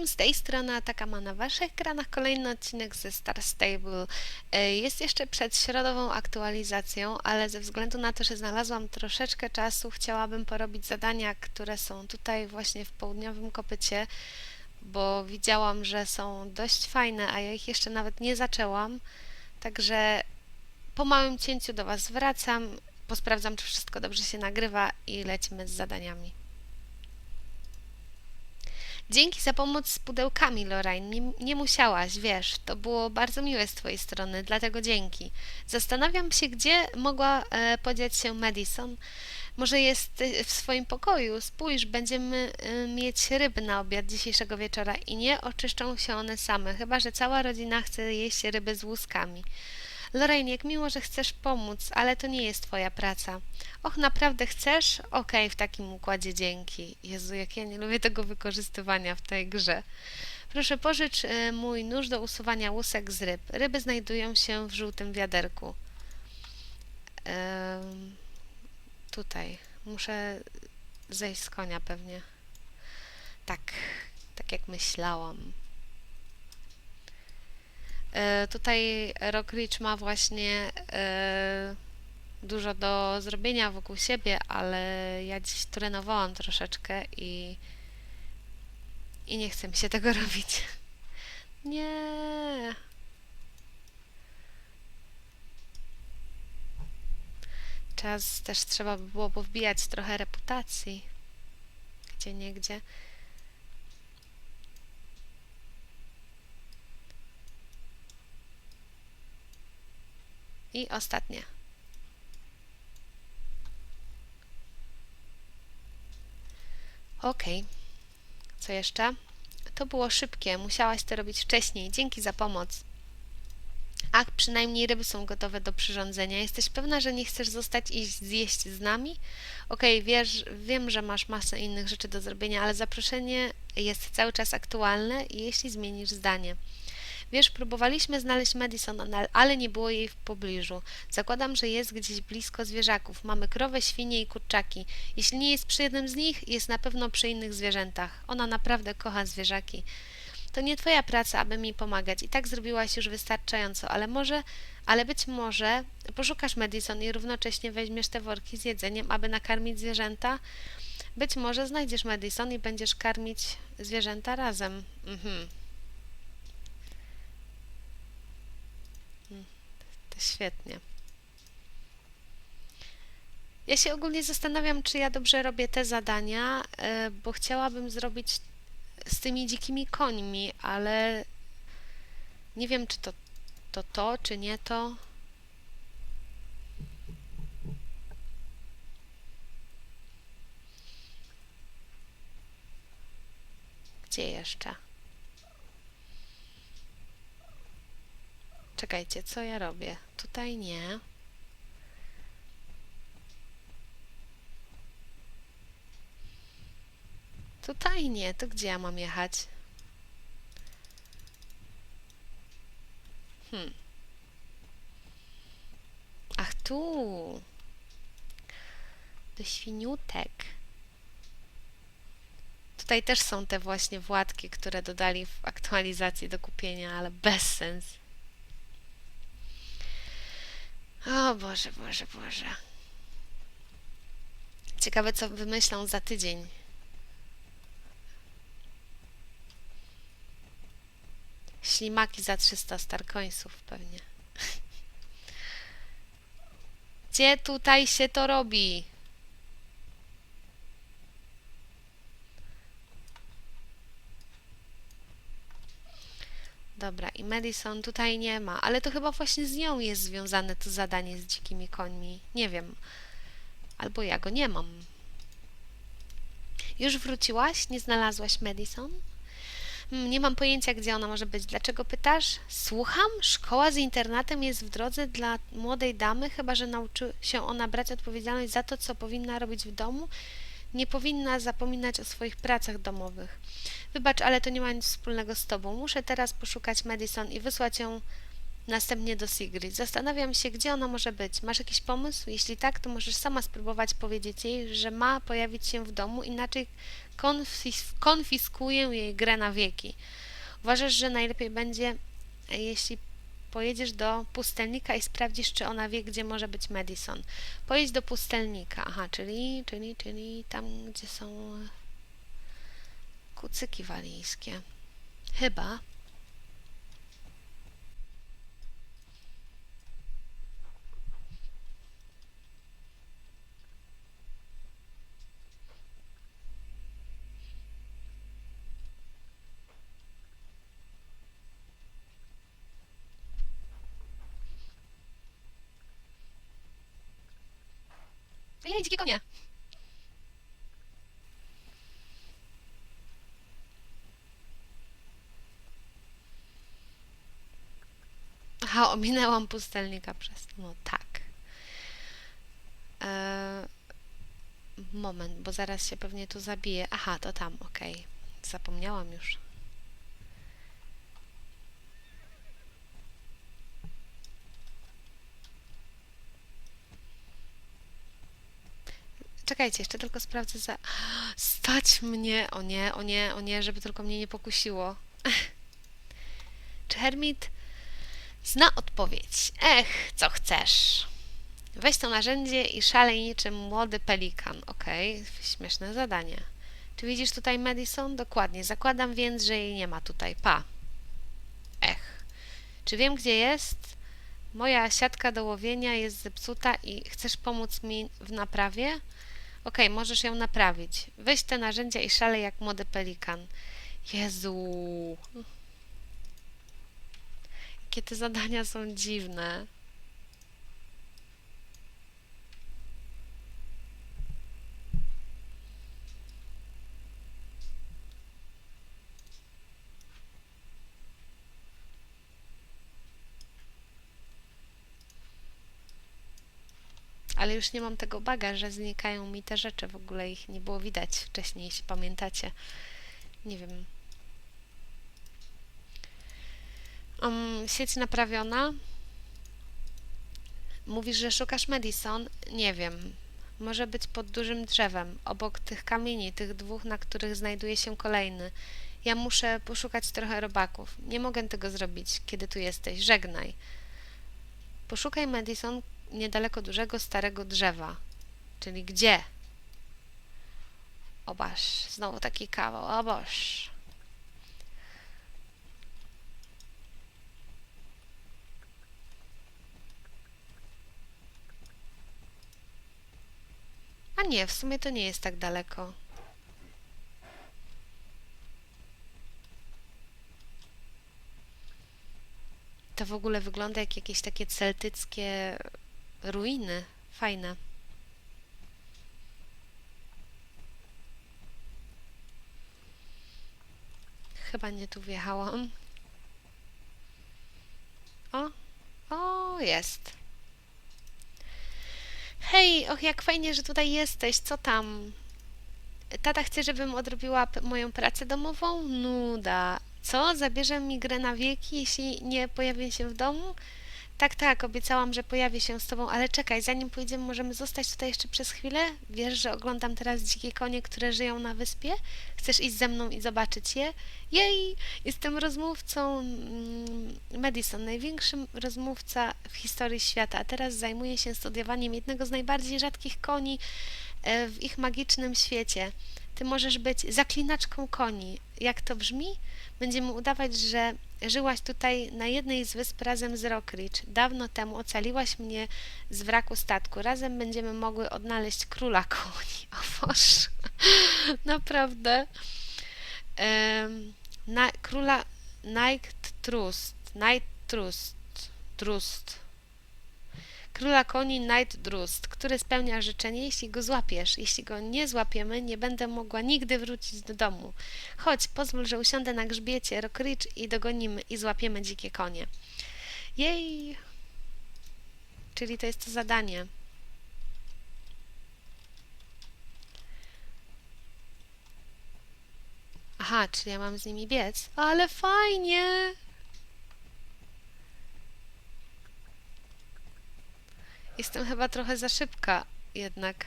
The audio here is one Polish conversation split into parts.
wszystkim, z tej strony Ataka ma na Waszych ekranach kolejny odcinek ze Star Stable. E, Jest jeszcze przed środową aktualizacją, ale ze względu na to, że znalazłam troszeczkę czasu, chciałabym porobić zadania, które są tutaj właśnie w południowym kopycie, bo widziałam, że są dość fajne, a ja ich jeszcze nawet nie zaczęłam. Także po małym cięciu do Was wracam, posprawdzam, czy wszystko dobrze się nagrywa i lecimy z zadaniami. Dzięki za pomoc z pudełkami, Lorraine. Nie, nie musiałaś, wiesz, to było bardzo miłe z Twojej strony, dlatego dzięki. Zastanawiam się, gdzie mogła e, podziać się Madison. Może jest e, w swoim pokoju. Spójrz, będziemy e, mieć ryby na obiad dzisiejszego wieczora i nie oczyszczą się one same, chyba że cała rodzina chce jeść ryby z łuskami. Lorraine, jak miło, że chcesz pomóc, ale to nie jest Twoja praca. Och, naprawdę chcesz? Okej, w takim układzie dzięki. Jezu, jak ja nie lubię tego wykorzystywania w tej grze. Proszę pożycz e, mój nóż do usuwania łusek z ryb. Ryby znajdują się w żółtym wiaderku. Em, tutaj. Muszę zejść z konia pewnie. Tak, tak jak myślałam. E, Tutaj Rock ma właśnie e, dużo do zrobienia wokół siebie, ale ja dziś trenowałam troszeczkę i, i nie chcę mi się tego robić. Nie. Czas też trzeba by było powbijać trochę reputacji. Gdzie niegdzie. I ostatnie. Okej. Co jeszcze? To było szybkie. Musiałaś to robić wcześniej. Dzięki za pomoc. Ach, przynajmniej ryby są gotowe do przyrządzenia. Jesteś pewna, że nie chcesz zostać i zjeść z nami? Okej, wiesz, wiem, że masz masę innych rzeczy do zrobienia, ale zaproszenie jest cały czas aktualne, jeśli zmienisz zdanie. Wiesz, próbowaliśmy znaleźć Madison, ale- nie było jej w pobliżu. Zakładam, że jest gdzieś blisko zwierzaków. Mamy krowę, świnie i kurczaki. Jeśli nie jest przy jednym z nich, jest na pewno przy innych zwierzętach. Ona naprawdę kocha zwierzaki. To nie twoja praca, aby mi pomagać. I tak zrobiłaś już wystarczająco, ale może, ale być może poszukasz Madison i równocześnie weźmiesz te worki z jedzeniem, aby nakarmić zwierzęta. Być może znajdziesz Madison i będziesz karmić zwierzęta razem. Mhm. To świetnie. Ja się ogólnie zastanawiam, czy ja dobrze robię te zadania, e, bo chciałabym zrobić z tymi dzikimi końmi, ale nie wiem, czy to to, to czy nie to. Gdzie jeszcze? Czekajcie, co ja robię? Tutaj nie. Tutaj nie, to gdzie ja mam jechać? Hmm. Ach, tu. Do świniutek. Tutaj też są te właśnie władki, które dodali w aktualizacji do kupienia, ale bez sens. O Boże, Boże, Boże. Ciekawe, co wymyślą za tydzień. Ślimaki za 300 starkońców pewnie. Gdzie tutaj się to robi? Dobra, i Madison tutaj nie ma, ale to chyba właśnie z nią jest związane to zadanie z dzikimi końmi. Nie wiem. Albo ja go nie mam. Już wróciłaś? Nie znalazłaś Madison? Hmm, Nie mam pojęcia, gdzie ona może być. Dlaczego pytasz? Słucham? Szkoła z internatem jest w drodze dla młodej damy, chyba że nauczy się ona brać odpowiedzialność za to, co powinna robić w domu. Nie powinna zapominać o swoich pracach domowych. Wybacz, ale to nie ma nic wspólnego z tobą. Muszę teraz poszukać Madison i wysłać ją Następnie do Sigrid. Zastanawiam się, gdzie ona może być. Masz jakiś pomysł? Jeśli tak, to możesz sama spróbować powiedzieć jej, że ma pojawić się w domu, inaczej konfis konfiskuję jej grę na wieki. Uważasz, że najlepiej będzie, jeśli pojedziesz do pustelnika i sprawdzisz, czy ona wie, gdzie może być Madison. Pojedź do pustelnika. Aha, czyli, czyli, czyli tam, gdzie są kucyki walijskie. Chyba. Jej, dzikie konie! Aha, ominęłam pustelnika przez. No tak. Eee, moment, bo zaraz się pewnie tu zabije. Aha, to tam, okej. Zapomniałam już. Czekajcie, jeszcze tylko sprawdzę za... Stać mnie! O nie, o nie, o nie, żeby tylko mnie nie pokusiło. Czy Hermit zna odpowiedź? Ech, co chcesz? Weź to narzędzie i szalej niczym młody pelikan. Okej, śmieszne zadanie. Czy widzisz tutaj Madison? Dokładnie. Zakładam więc, że jej nie ma tutaj. Pa. Ech. Czy wiem, gdzie jest? Moja siatka do łowienia jest zepsuta i chcesz pomóc mi w naprawie? Okej, możesz ją naprawić. Weź te narzędzia i szalej jak młody pelikan. Jezu. Jakie te zadania są dziwne. Ale już nie mam tego baga, że znikają mi te rzeczy. W ogóle ich nie było widać wcześniej, jeśli pamiętacie. Nie wiem. Um, sieć naprawiona. Mówisz, że szukasz Madison? Nie wiem. Może być pod dużym drzewem, obok tych kamieni, tych dwóch, na których znajduje się kolejny. Ja muszę poszukać trochę robaków. Nie mogę tego zrobić, kiedy tu jesteś. Żegnaj. Poszukaj Madison niedaleko dużego, starego drzewa. Czyli gdzie? Obaż, znowu taki kawał, obaż. A nie, w sumie to nie jest tak daleko. To w ogóle wygląda jak jakieś takie celtyckie ruiny. Fajne. Chyba nie tu wjechałam. O, o, jest. Hej, och, jak fajnie, że tutaj jesteś. Co tam? Tata chce, żebym odrobiła moją pracę domową? Nuda. Co? Zabierze mi grę na wieki, jeśli nie pojawię się w domu? Tak, tak, obiecałam, że pojawię się z tobą, ale czekaj, zanim pójdziemy, możemy zostać tutaj jeszcze przez chwilę? Wiesz, że oglądam teraz dzikie konie, które żyją na wyspie? Chcesz iść ze mną i zobaczyć je? Jej! Jestem rozmówcą mm, Madison, największym rozmówca w historii świata, a teraz zajmuję się studiowaniem jednego z najbardziej rzadkich koni e, w ich magicznym świecie. Ty możesz być zaklinaczką koni. Jak to brzmi? Będziemy udawać, że żyłaś tutaj na jednej z wysp razem z Rockridge. Dawno temu ocaliłaś mnie z wraku statku. Razem będziemy mogły odnaleźć króla koni. O Boże, naprawdę. Um, na, króla Night Trust. Night Trust. Trust króla koni Night Drust, który spełnia życzenie, jeśli go złapiesz. Jeśli go nie złapiemy, nie będę mogła nigdy wrócić do domu. Chodź, pozwól, że usiądę na grzbiecie Rockridge i dogonimy i złapiemy dzikie konie. Jej! Czyli to jest to zadanie. Aha, czyli ja mam z nimi biec. Ale fajnie! Jestem chyba trochę za szybka jednak.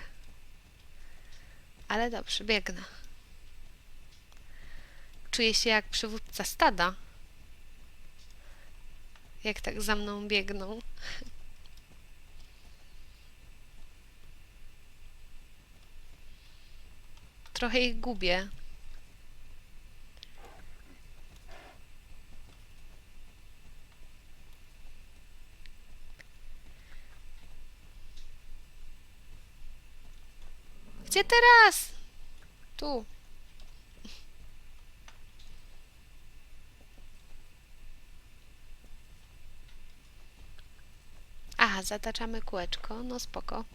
Ale dobrze, biegnę. Czuję się jak przywódca stada. Jak tak za mną biegną. Trochę ich gubię. Gdzie teraz? Tu. Aha, zataczamy kółeczko. No spoko.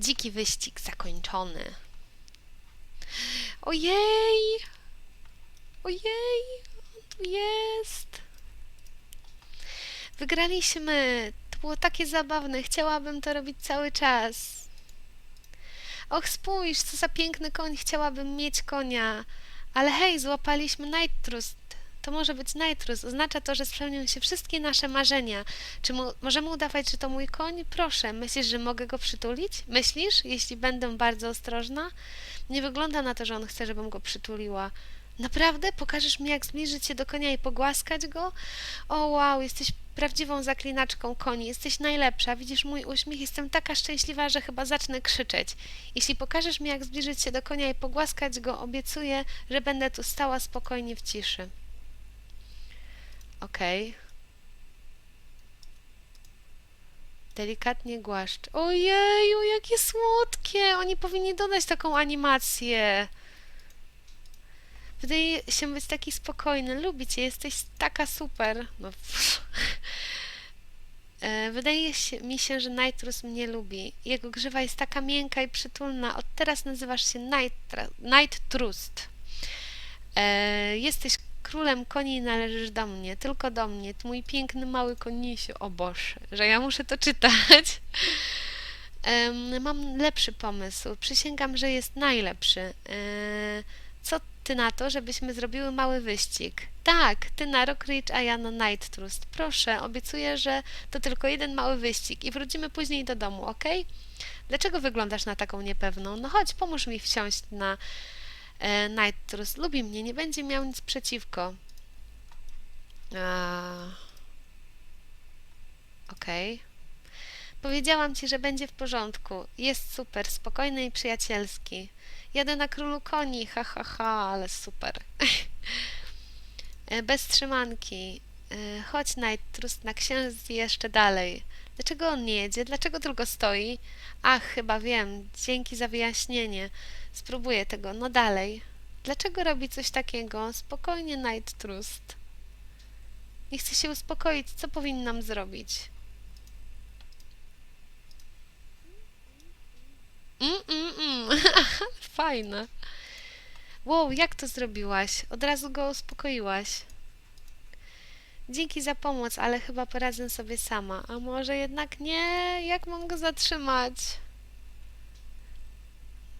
Dziki wyścig zakończony. Ojej! Ojej! Jest! Wygraliśmy! To było takie zabawne. Chciałabym to robić cały czas. Och, spójrz, co za piękny koń. Chciałabym mieć konia. Ale hej, złapaliśmy Night Trust. To może być Night Trust. Oznacza to, że spełnią się wszystkie nasze marzenia. Czy mu, możemy udawać, że to mój koń? Proszę, myślisz, że mogę go przytulić? Myślisz, jeśli będę bardzo ostrożna? Nie wygląda na to, że on chce, żebym go przytuliła. Naprawdę? Pokażesz mi, jak zbliżyć się do konia i pogłaskać go? O, wow, jesteś prawdziwą zaklinaczką koni. Jesteś najlepsza. Widzisz mój uśmiech? Jestem taka szczęśliwa, że chyba zacznę krzyczeć. Jeśli pokażesz mi, jak zbliżyć się do konia i pogłaskać go, obiecuję, że będę tu stała spokojnie w ciszy. Okej. Delikatnie głaszcz. Ojeju, jakie słodkie! Oni powinni dodać taką animację. Wydaje się być taki spokojny. Lubię cię, jesteś taka super. No. E, Wydaje się, mi się, że Nitrus mnie lubi. Jego grzywa jest taka miękka i przytulna. Od teraz nazywasz się Night Trust. E, jesteś królem koni i należysz do mnie, tylko do mnie. Ty mój piękny mały konisiu. O Boże, że ja muszę to czytać. Em, mam lepszy pomysł. Przysięgam, że jest najlepszy. E, ty na to, żebyśmy zrobiły mały wyścig? Tak, ty na Rock Ridge, a ja na Night Trust. Proszę, obiecuję, że to tylko jeden mały wyścig i wrócimy później do domu, ok? Dlaczego wyglądasz na taką niepewną? No chodź, pomóż mi wsiąść na e, Night Trust. Lubi mnie, nie będzie miał nic przeciwko. A... Okej. Powiedziałam ci, że będzie w porządku. Jest super, spokojny i przyjacielski. Jadę na królu koni, ha ha ha, ale super. E, Bez trzymanki. E, Chodź, Night Trust, na księżyc i jeszcze dalej. Dlaczego on nie jedzie? Dlaczego tylko stoi? Ach, chyba wiem. Dzięki za wyjaśnienie. Spróbuję tego. No dalej. Dlaczego robi coś takiego? Spokojnie, Night Trust. Nie chcę się uspokoić. Co powinnam zrobić? Mm, mm, mm. Fajne. Wow, jak to zrobiłaś? Od razu go uspokoiłaś. Dzięki za pomoc, ale chyba poradzę sobie sama. A może jednak nie? Jak mam go zatrzymać?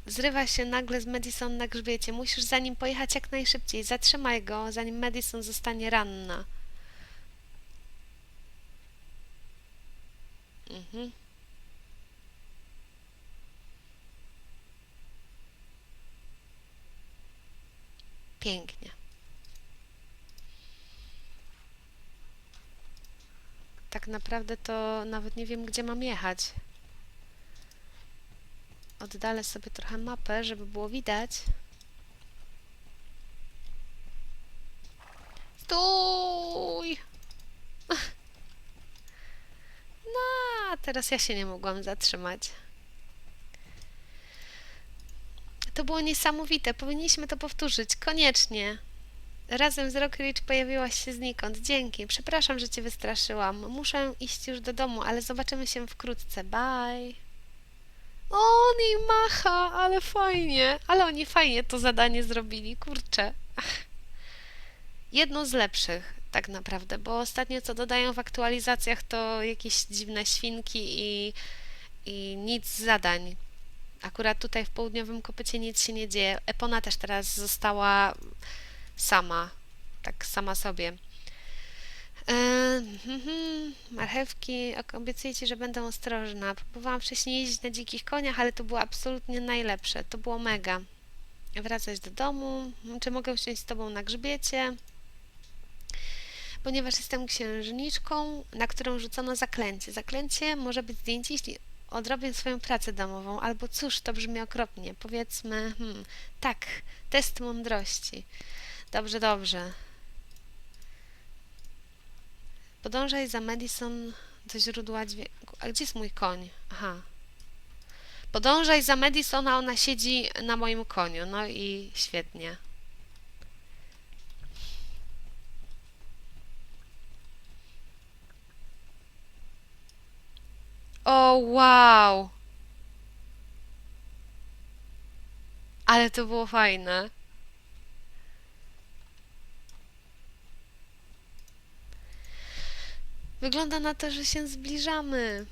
Zrywa się nagle z Madison na grzbiecie. Musisz za nim pojechać jak najszybciej. Zatrzymaj go, zanim Madison zostanie ranna. Mhm. Pięknie. Tak naprawdę to nawet nie wiem, gdzie mam jechać. Oddalę sobie trochę mapę, żeby było widać. Stój! No, teraz ja się nie mogłam zatrzymać. To było niesamowite. Powinniśmy to powtórzyć. Koniecznie. Razem z Rock Ridge pojawiłaś się znikąd. Dzięki. Przepraszam, że cię wystraszyłam. Muszę iść już do domu, ale zobaczymy się wkrótce. Bye. On jej macha, ale fajnie. Ale oni fajnie to zadanie zrobili. Kurczę. Jedno z lepszych, tak naprawdę, bo ostatnio co dodają w aktualizacjach to jakieś dziwne świnki i, i nic z zadań. Akurat tutaj w południowym kopycie nic się nie dzieje. Epona też teraz została sama, tak sama sobie. E, mhm, marchewki, obiecuję Ci, że będę ostrożna. Próbowałam wcześniej jeździć na dzikich koniach, ale to było absolutnie najlepsze. To było mega. Wracać do domu. Czy mogę usiąść z Tobą na grzbiecie? Ponieważ jestem księżniczką, na którą rzucono zaklęcie. Zaklęcie może być zdjęcie, jeśli odrobię swoją pracę domową, albo cóż, to brzmi okropnie. Powiedzmy, hmm, tak, test mądrości. Dobrze, dobrze. Podążaj za Madison do źródła dźwięku. A gdzie jest mój koń? Aha. Podążaj za Madison, a ona siedzi na moim koniu. No i świetnie. O, wow! Ale to było fajne. Wygląda na to, że się zbliżamy.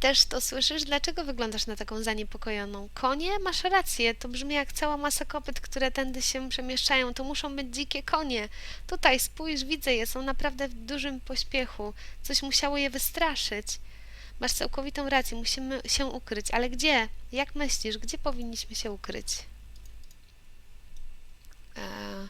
Też to słyszysz? Dlaczego wyglądasz na taką zaniepokojoną? Konie? Masz rację, to brzmi jak cała masa kopyt, które tędy się przemieszczają. To muszą być dzikie konie. Tutaj, spójrz, widzę je, są naprawdę w dużym pośpiechu. Coś musiało je wystraszyć. Masz całkowitą rację, musimy się ukryć. Ale gdzie? Jak myślisz, gdzie powinniśmy się ukryć? Eee...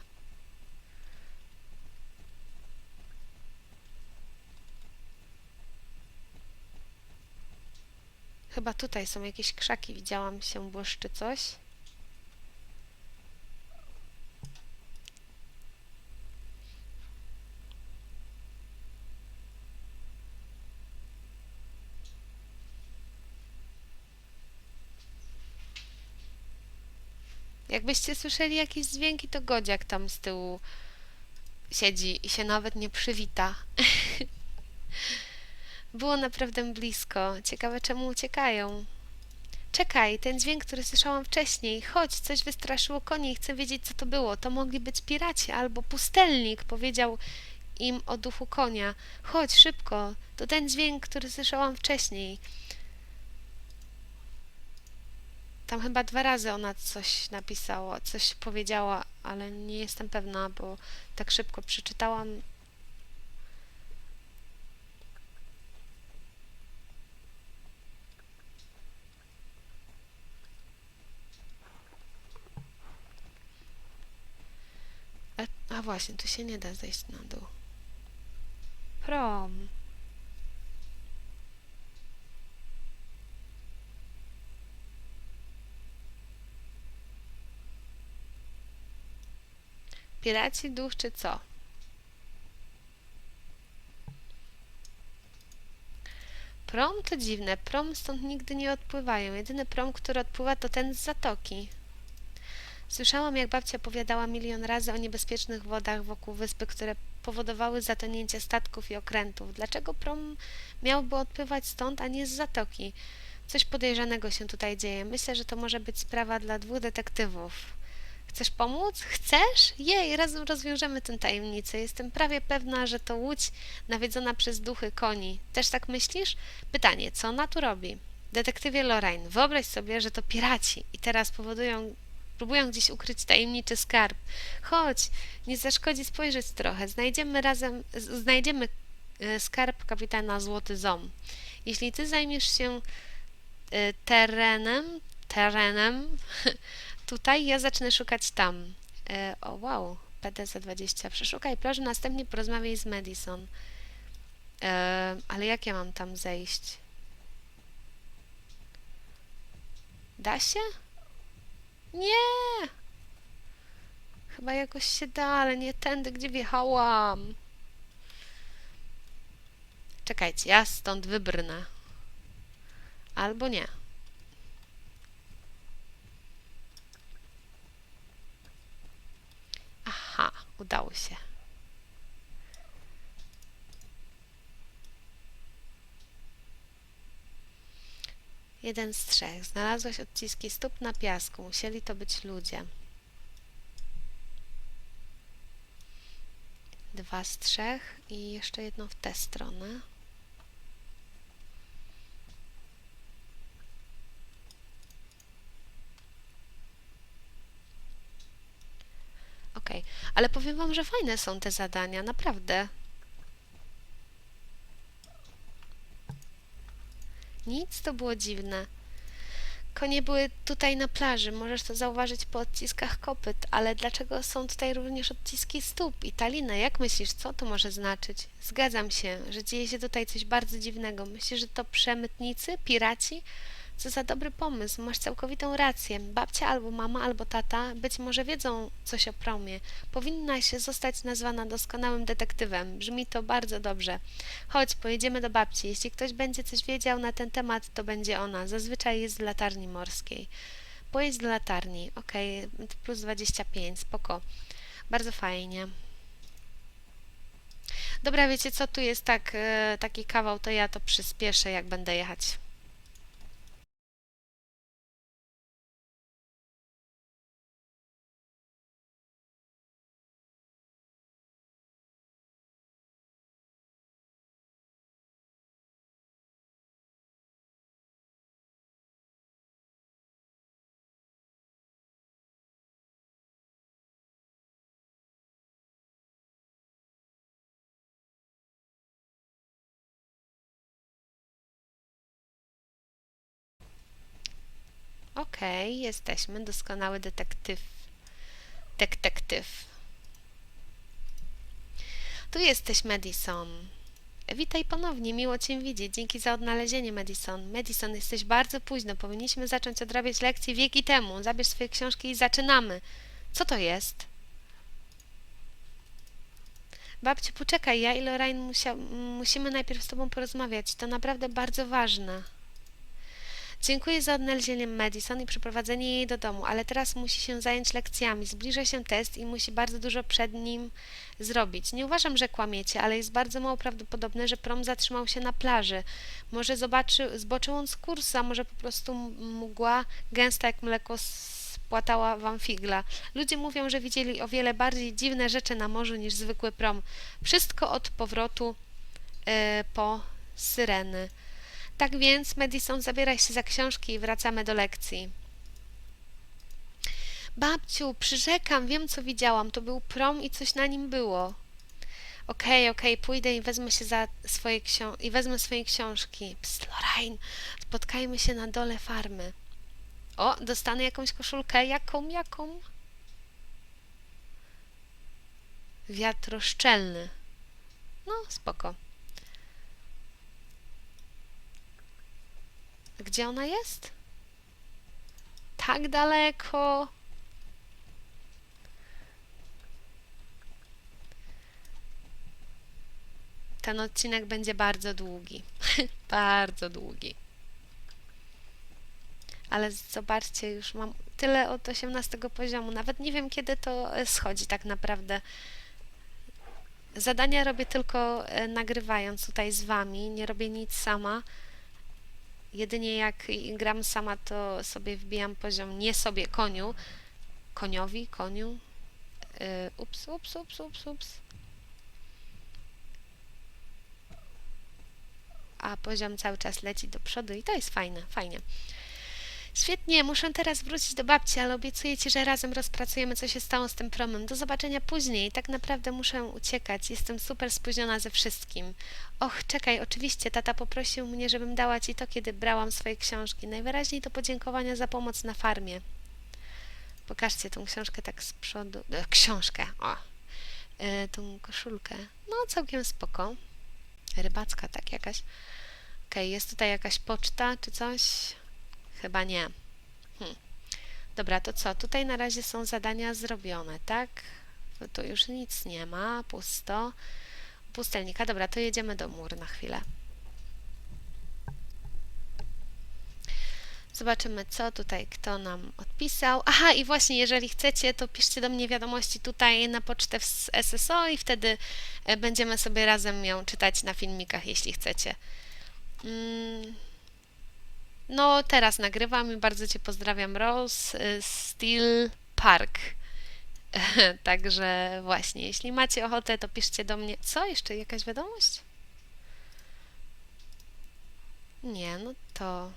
Chyba tutaj są jakieś krzaki, widziałam się błyszczy coś. Jakbyście słyszeli jakieś dźwięki, to Godziak tam z tyłu siedzi i się nawet nie przywita. Było naprawdę blisko. Ciekawe, czemu uciekają. Czekaj, ten dźwięk, który słyszałam wcześniej. Chodź, coś wystraszyło konie i chcę wiedzieć, co to było. To mogli być piraci albo pustelnik, powiedział im o duchu konia. Chodź, szybko. To ten dźwięk, który słyszałam wcześniej. Tam chyba dwa razy ona coś napisała, coś powiedziała, ale nie jestem pewna, bo tak szybko przeczytałam. E, A właśnie, tu się nie da zejść na dół. Prom. Piraci, duch czy co? Prom to dziwne. Prom stąd nigdy nie odpływają. Jedyny prom, który odpływa, to ten z zatoki. Słyszałam, jak babcia opowiadała milion razy o niebezpiecznych wodach wokół wyspy, które powodowały zatonięcie statków i okrętów. Dlaczego prom miałby odpływać stąd, a nie z zatoki? Coś podejrzanego się tutaj dzieje. Myślę, że to może być sprawa dla dwóch detektywów. Chcesz pomóc? Chcesz? Jej, razem rozwiążemy tę tajemnicę. Jestem prawie pewna, że to łódź nawiedzona przez duchy koni. Też tak myślisz? Pytanie, co ona tu robi? Detektywie Lorraine, wyobraź sobie, że to piraci i teraz powodują, próbują gdzieś ukryć tajemniczy skarb. Chodź, nie zaszkodzi spojrzeć trochę. Znajdziemy razem, znajdziemy e, skarb kapitana Złoty Ząb. Jeśli ty zajmiesz się e, terenem, terenem, tutaj, ja zacznę szukać tam. E, o, wow, PDZ-20. Przeszukaj plażę, następnie porozmawiaj z Madison. E, ale jak ja mam tam zejść? Da się? Nie! Chyba jakoś się da, ale nie tędy, gdzie wjechałam. Czekajcie, ja stąd wybrnę. Albo nie. Aha, udało się. Jeden z trzech. Znalazłaś odciski stóp na piasku. Musieli to być ludzie. Dwa z trzech i jeszcze jedno w tę stronę. Ale powiem Wam, że fajne są te zadania, naprawdę. Nic to było dziwne. Konie były tutaj na plaży, możesz to zauważyć po odciskach kopyt, ale dlaczego są tutaj również odciski stóp i talina? Jak myślisz, co to może znaczyć? Zgadzam się, że dzieje się tutaj coś bardzo dziwnego. Myślisz, że to przemytnicy, piraci? Co za dobry pomysł, masz całkowitą rację. Babcia albo mama, albo tata być może wiedzą coś o promie. Powinnaś zostać nazwana doskonałym detektywem. Brzmi to bardzo dobrze. Chodź, pojedziemy do babci. Jeśli ktoś będzie coś wiedział na ten temat, to będzie ona. Zazwyczaj jest w latarni morskiej. Pojedź do latarni. Okej, plus 25, spoko. Bardzo fajnie. Dobra, wiecie co, tu jest tak, e, taki kawał, to ja to przyspieszę, jak będę jechać. Jesteśmy. Doskonały detektyw. Detektyw. Tu jesteś, Madison. Witaj ponownie, miło Cię widzieć. Dzięki za odnalezienie, Madison. Madison, jesteś bardzo późno. Powinniśmy zacząć odrabiać lekcje wieki temu. Zabierz swoje książki i zaczynamy. Co to jest? Babciu, poczekaj, ja i Lorraine musia, musimy najpierw z Tobą porozmawiać. To naprawdę bardzo ważne. Dziękuję za odnalezienie Madison i przyprowadzenie jej do domu, ale teraz musi się zająć lekcjami. Zbliża się test i musi bardzo dużo przed nim zrobić. Nie uważam, że kłamiecie, ale jest bardzo mało prawdopodobne, że prom zatrzymał się na plaży. Może zobaczy, zboczył on z kursu, a może po prostu mgła gęsta jak mleko spłatała wam figla. Ludzie mówią, że widzieli o wiele bardziej dziwne rzeczy na morzu niż zwykły prom. Wszystko od powrotu e, po syreny. Tak więc, Madison, zabieraj się za książki i wracamy do lekcji. Babciu, przyrzekam, wiem co widziałam. To był prom i coś na nim było. Okej, okay, okej, okay, pójdę i wezmę się za swoje książki i wezmę swoje książki. Psst, Lorraine, spotkajmy się na dole farmy. O, dostanę jakąś koszulkę. Jaką, jaką? Wiatroszczelny. No, spoko. Gdzie ona jest? Tak daleko. Ten odcinek będzie bardzo długi. bardzo długi. Ale zobaczcie, już mam tyle od 18 poziomu. Nawet nie wiem, kiedy to e, schodzi tak naprawdę. Zadania robię tylko e, nagrywając tutaj z Wami. Nie robię nic sama. Jedynie jak gram sama, to sobie wbijam poziom, nie sobie, koniu, koniowi, koniu. Yy, ups, ups, ups, ups, ups. A poziom cały czas leci do przodu i to jest fajne, fajnie. Świetnie, muszę teraz wrócić do babci, ale obiecuję Ci, że razem rozpracujemy, co się stało z tym promem. Do zobaczenia później. Tak naprawdę muszę uciekać. Jestem super spóźniona ze wszystkim. Och, czekaj, oczywiście, tata poprosił mnie, żebym dała Ci to, kiedy brałam swoje książki. Najwyraźniej to podziękowania za pomoc na farmie. Pokażcie tą książkę tak z przodu. E, książkę, o. E, tą koszulkę. No, całkiem spoko. Rybacka, tak jakaś. Okej, okay, jest tutaj jakaś poczta czy coś? Chyba nie. Hm. Dobra, to co? Tutaj na razie są zadania zrobione, tak? Tu już nic nie ma, pusto. Pustelnika. Dobra, to jedziemy do mur na chwilę. Zobaczymy, co tutaj kto nam odpisał. Aha, i właśnie, jeżeli chcecie, to piszcie do mnie wiadomości tutaj na pocztę z SSO i wtedy e, będziemy sobie razem ją czytać na filmikach, jeśli chcecie. Mm. No, teraz nagrywam i bardzo Cię pozdrawiam, Rose y, Steel Park. Także właśnie, jeśli macie ochotę, to piszcie do mnie. Co? Jeszcze jakaś wiadomość? Nie, no to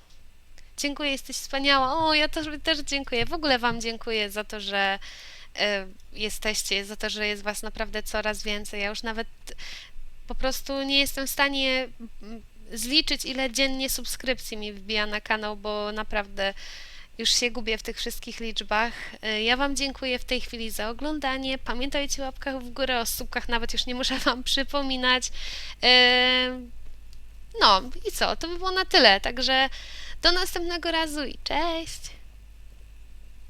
dziękuję, jesteś wspaniała. O, ja też, też dziękuję. W ogóle Wam dziękuję za to, że e, jesteście, za to, że jest Was naprawdę coraz więcej. Ja już nawet po prostu nie jestem w stanie zliczyć, ile dziennie subskrypcji mi wbija na kanał, bo naprawdę już się gubię w tych wszystkich liczbach. E, Ja Wam dziękuję w tej chwili za oglądanie. Pamiętajcie o łapkach w górę, o słupkach nawet już nie muszę Wam przypominać. E, No i co? To by było na tyle. Także do następnego razu i cześć!